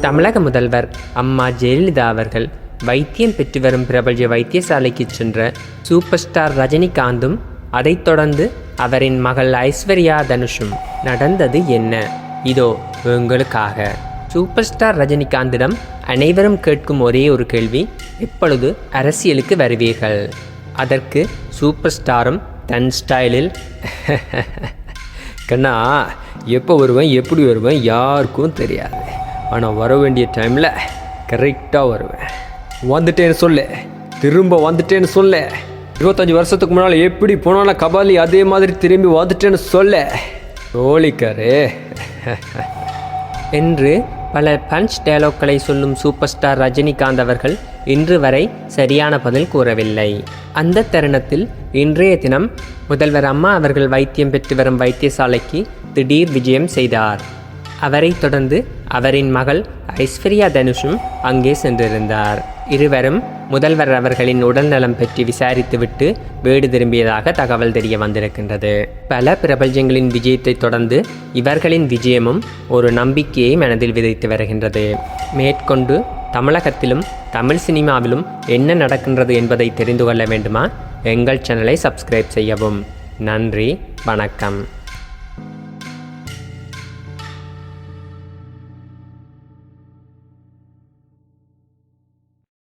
தமிழக முதல்வர் அம்மா ஜெயலலிதா அவர்கள் வைத்தியம் பெற்று வரும் பிரபல்ய வைத்தியசாலைக்கு சென்ற சூப்பர் ஸ்டார் ரஜினிகாந்தும் அதைத் தொடர்ந்து அவரின் மகள் ஐஸ்வர்யா தனுஷும் நடந்தது என்ன? இதோ உங்களுக்காக. சூப்பர் ஸ்டார் ரஜினிகாந்திடம் அனைவரும் கேட்கும் ஒரே ஒரு கேள்வி எப்பொழுது அரசியலுக்கு வருவீர்கள்? அதற்கு சூப்பர் ஸ்டாரும் தன் ஸ்டைலில் கண்ணா எப்போ வருவேன் எப்படி வருவேன் யாருக்கும் தெரியாது. ஆனால் வர வேண்டிய டைமில் கரெக்டாக வருவேன். வந்துட்டேன்னு சொல்லு. திரும்ப வந்துட்டேன்னு சொல்லு. இருபத்தஞ்சி வருஷத்துக்கு முன்னால் எப்படி போனாலும் கபாலி அதே மாதிரி திரும்பி வந்துட்டேன்னு சொல்ல. ஓலிக்காரு என்று பல பஞ்ச் டயலாக்களை சொல்லும் சூப்பர் ஸ்டார் ரஜினிகாந்த் அவர்கள் இன்று வரை சரியான பதில் கூறவில்லை. அந்த தருணத்தில் இன்றைய தினம் முதல்வர் அம்மா அவர்கள் வைத்தியம் பெற்று வரும் வைத்தியசாலைக்கு திடீர் விஜயம் செய்தார். அவரைத் தொடர்ந்து அவரின் மகள் ஐஸ்வர்யா தனுஷும் அங்கே சென்றிருந்தார். இருவரும் முதல்வர் அவர்களின் உடல்நலம் பற்றி விசாரித்துவிட்டு வீடு திரும்பியதாக தகவல் தெரிய வந்திருக்கின்றது. பல பிரபஞ்சங்களின் விஜயத்தை தொடர்ந்து இவர்களின் விஜயமும் ஒரு நம்பிக்கையை மனதில் விதைத்து வருகின்றது. மேற்கொண்டு தமிழகத்திலும் தமிழ் சினிமாவிலும் என்ன நடக்கின்றது என்பதை தெரிந்து கொள்ள வேண்டுமா? எங்கள் சேனலை சப்ஸ்கிரைப் செய்யவும். நன்றி வணக்கம்.